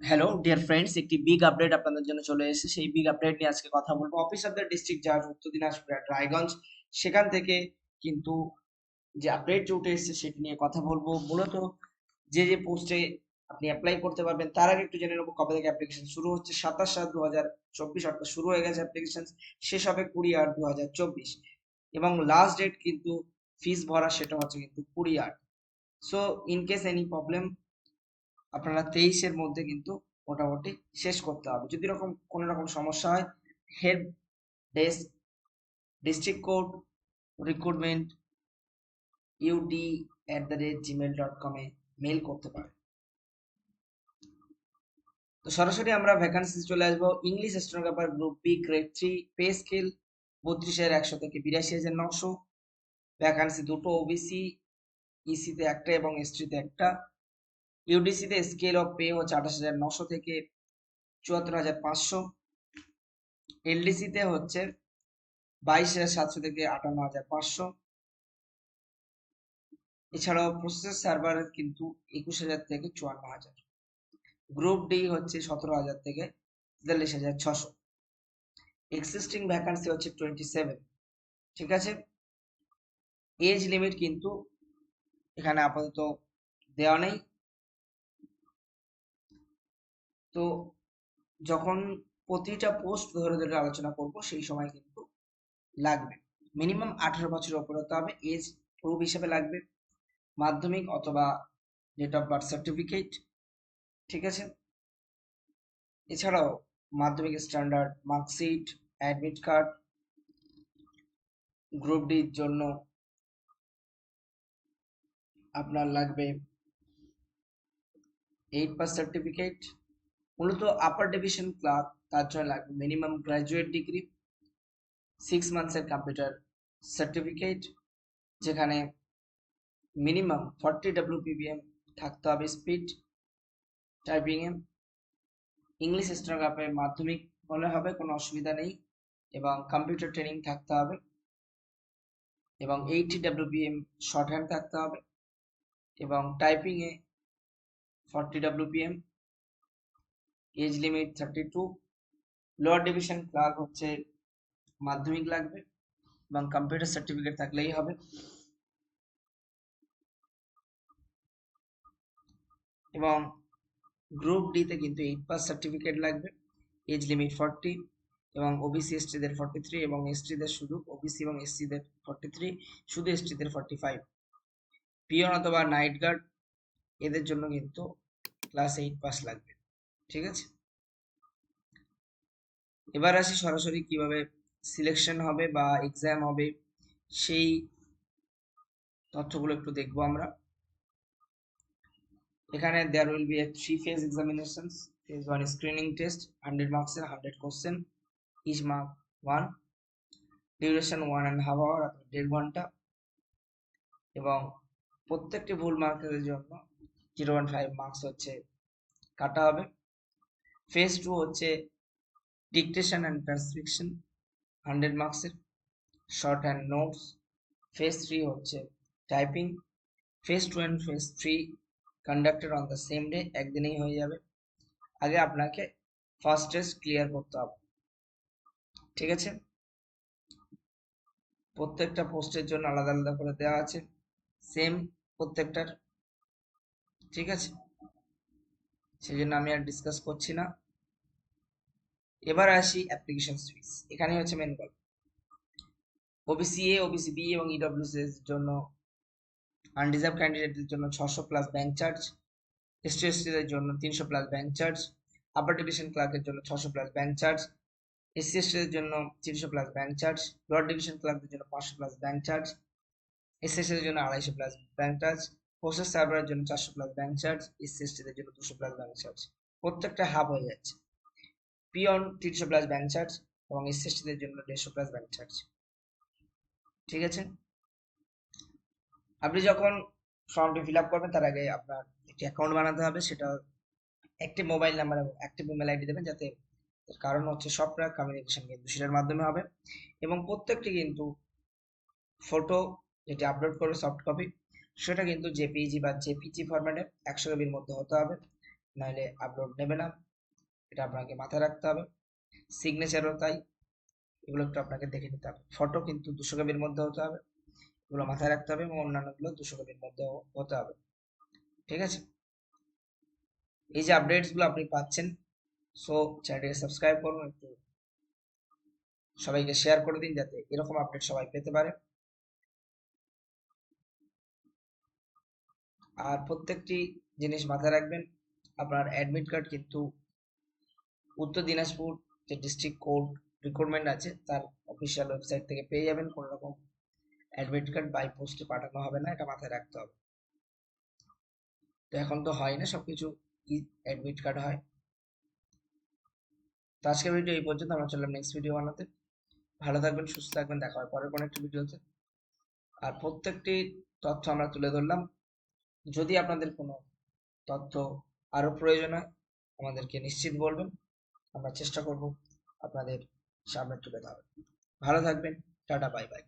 Hello dear friends একটি big update আপনাদের জন্য চলে এসেছে। সেই বিগ আপডেট নিয়ে আজকে কথা বলব। অফিস অফ দ্য ডিস্ট্রিক্ট জাজ উত্তর দিনাজপুর at রায়গঞ্জ। সেখান থেকে কিন্তু যে আপডেট যে উঠে এসেছে, সেটি নিয়ে কথা বলব। মূলত যে যে পোস্টে আপনি অ্যাপ্লাই করতে পারবেন, তার আগে একটু জেনে নেব কবে থেকে অ্যাপ্লিকেশন শুরু হচ্ছে। সাতাশ সাত দু হাজার চব্বিশ অর্থাৎ শুরু হয়ে গেছে অ্যাপ্লিকেশন শেষ হবে কুড়ি আট দু হাজার চব্বিশ। এবং লাস্ট ডেট কিন্তু ফিস ভরা, সেটা হচ্ছে কিন্তু কুড়ি আট। So in case any problem আপনারা তেইশের মধ্যে কিন্তু মোটামুটি শেষ করতে হবে। যদি এরকম কোনো রকম সমস্যা হয়, head desk, district court recruitment UD at the rate Gmail dot কমে মেল করতে পারে তো সরাসরি আমরা ভ্যাকান্সি চলে আসব। English stenographer group B grade three pay scale বত্রিশ হাজার একশো থেকে বিরাশি হাজার নশো ভ্যাকান্সি দুটো ওবিসি ইসিতে E একটা এবং এসটিতে একটা। ইউডিসিতে স্কেল অফ পে হচ্ছে আঠাশ হাজার নশো থেকে চুয়াত্তর হাজার পাঁচশো। এলডিসিতে হচ্ছে বাইশ হাজার সাতশো থেকে আটান্ন হাজার পাঁচশো। এছাড়াও প্রসেস সার্ভার কিন্তু একুশ হাজার থেকে চুয়ান্ন হাজার। গ্রুপ ডি হচ্ছে সতেরো হাজার থেকে তেতাল্লিশ হাজার ছশো। এক্সিস্টিং ভ্যাকান্সি হচ্ছে টোয়েন্টি সেভেন ঠিক আছে? এজ লিমিট কিন্তু এখানে আপাতত দেওয়া নেই। তো যখন প্রতিটা পোস্ট ধরে ধরে আলোচনা করব, সেই সময় কিন্তু লাগবে। মিনিমাম আঠারো বছরের ওপর হতে হবে এজ প্রুফ হিসেবে লাগবে। মাধ্যমিক অথবা ডেট অফ বার্থ সার্টিফিকেট ঠিক আছে? এছাড়াও মাধ্যমিক standard marksheet admit card group ডির জন্য আপনার লাগবে এইট পাস সার্টিফিকেট মূলত আপার ডিভিশন ক্লার্ক তার জন্য লাগবে মিনিমাম গ্র্যাজুয়েট ডিগ্রি সিক্স মান্থসের কম্পিউটার সার্টিফিকেট যেখানে মিনিমাম ফর্টি ডাব্লিউপিবিএম থাকতে হবে স্পিড টাইপিংয়ে ইংলিশ স্টেনোগ্রাফে মাধ্যমিক হলে হবে, কোনো অসুবিধা নেই। এবং কম্পিউটার ট্রেনিং থাকতে হবে। এবং এইটি ডাব্লিউপিএম শর্ট হ্যান্ড থাকতে হবে। এবং টাইপিংয়ে forty WPM age limit thirty two lower division clerk হচ্ছে মাধ্যমিক লাগবে এবং কম্পিউটার সার্টিফিকেট থাকলেই হবে। এবং গ্রুপ ডিতে কিন্তু এইট পাস সার্টিফিকেট লাগবে এজ লিমিট ফর্টি এবং ওবিসি এসটিদের ফর্টি থ্রি এবং এসটিদের শুধু ওবিসি এবং এসসিদের ফর্টি থ্রি শুধু এসটিদের ফর্টি ফাইভ পিয়ন অথবা নাইট গার্ড এদের জন্য কিন্তু ক্লাস এইট পাস লাগবে। ঠিক আছে? এবার আসি সরাসরি কীভাবে সিলেকশন হবে বা এক্সাম হবে, সেই তথ্যগুলো একটু দেখব আমরা। এখানে there will be a three phase examination phase one screening test hundred মার্কসের hundred question each mark one duration one and half hour অর্থাৎ দেড় ঘণ্টা এবং প্রত্যেকটি ভুল মার্কের জন্য জিরো পয়েন্ট ফাইভ মার্কস হচ্ছে কাটা হবে। ফেজ টু হচ্ছে ডিকটেশন অ্যান্ড ট্রান্সক্রিপশন হান্ড্রেড মার্কসের short and notes phase three হচ্ছে typing phase two and phase three conducted on the same day একদিনেই হয়ে যাবে। আগে আপনাকে ফার্স্ট টেস্ট ক্লিয়ার করতে হবে। ঠিক আছে? প্রত্যেকটা পোস্টের জন্য আলাদা আলাদা করে দেওয়া আছে। সেম প্রত্যেকটার। ঠিক আছে? সেই জন্য আমি আর ডিসকাস করছি না। এবার আসি অ্যাপ্লিকেশন ফিস এখানে হচ্ছে মেন গল্প। ওবিসি এ ওবিসি বি এবং ইডব্লিউসি এর জন্য আনরিজার্ভ ক্যান্ডিডেটদের জন্য ছশো প্লাস ব্যাংক চার্জ এসটি এসটিদের জন্য তিনশো plus bank charge upper division ক্লার্কের জন্য ছশো প্লাস ব্যাংক চার্জ এসসি এসটিদের জন্য তিনশো plus bank charge lower division ক্লার্কদের জন্য পাঁচশো প্লাস ব্যাংক চার্জ এসসি এসটিদের জন্য আড়াইশো প্লাস ব্যাংক চার্জ প্রসেস সার্ভারের জন্য চারশো প্লাস ব্যাংক চার্জ এসসি এসটিদের জন্য দুশো প্লাস ব্যাংক চার্জ প্রত্যেকটা হাব হয়ে যাচ্ছে। পিয়ন তিনশো প্লাস ব্যাংক চার্জ এবং এসসি এসটিদের জন্য দেড়শো প্লাস ব্যাংক চার্জ ঠিক আছে? আপনি যখন ফর্মটি ফিল আপ করবেন, তার আগে আপনার একটি অ্যাকাউন্ট বানাতে হবে। সেটা একটি মোবাইল নাম্বার এবং অ্যাক্টিভ ইমেল আইডি দেবেন, যাতে কারণ হচ্ছে সফটওয়্যার কমিউনিকেশন কিন্তু সেটার মাধ্যমে হবে। এবং প্রত্যেকটি কিন্তু ফটো যেটি আপলোড করবে সফট কপি সেটা কিন্তু জেপিজি বা জেপিজি ফরম্যাটে একশো কপির মধ্যে হতে হবে। নাহলে আপলোড নেবে না। এটা আপনাকে মাথায় রাখতে হবে। সিগনেচারও তাই। এগুলো একটু আপনাকে দেখে নিতে হবে। ফটো কিন্তু দুশো কেবির মধ্যে হতে হবে। এগুলো মাথায় রাখতে হবে এবং অন্যান্যগুলো দুশো কেবির মধ্যে হতে হবে। ঠিক আছে? এই যে আপডেটসগুলো আপনি পাচ্ছেন সো চ্যানেলটিকে সাবস্ক্রাইব করুন। একটু সবাইকে শেয়ার করে দিন যাতে এরকম আপডেট সবাই পেতে পারে। আর প্রত্যেকটি জিনিস মাথায় রাখবেন, আপনার অ্যাডমিট কার্ড কিন্তু উত্তর দিনাজপুর যে ডিস্ট্রিক্ট কোর্ট রিক্রুটমেন্ট আছে, তার অফিসিয়াল ওয়েবসাইট থেকে পেয়ে যাবেন। কোনো রকম অ্যাডমিট কার্ড বাই পোস্টে পাঠানো হবে না, এটা মাথায় রাখতে হবে। তো এখন তো হয় না, সবকিছু ই অ্যাডমিট কার্ড হয়। তো আজকের ভিডিও এই পর্যন্ত, আমরা চললাম নেক্সট ভিডিও বানাতে। ভালো থাকবেন, সুস্থ থাকবেন, দেখা হয় পরের কোনো একটা ভিডিওতে আর প্রত্যেকটি তথ্য আমরা তুলে ধরলাম। যদি আপনাদের কোনো তথ্য আরও প্রয়োজন হয়, আমাদেরকে নিশ্চিত বলবেন। আমরা চেষ্টা করব আপনাদের সামনে তুলে ধরার। ভালো থাকবেন। Tata, bye bye.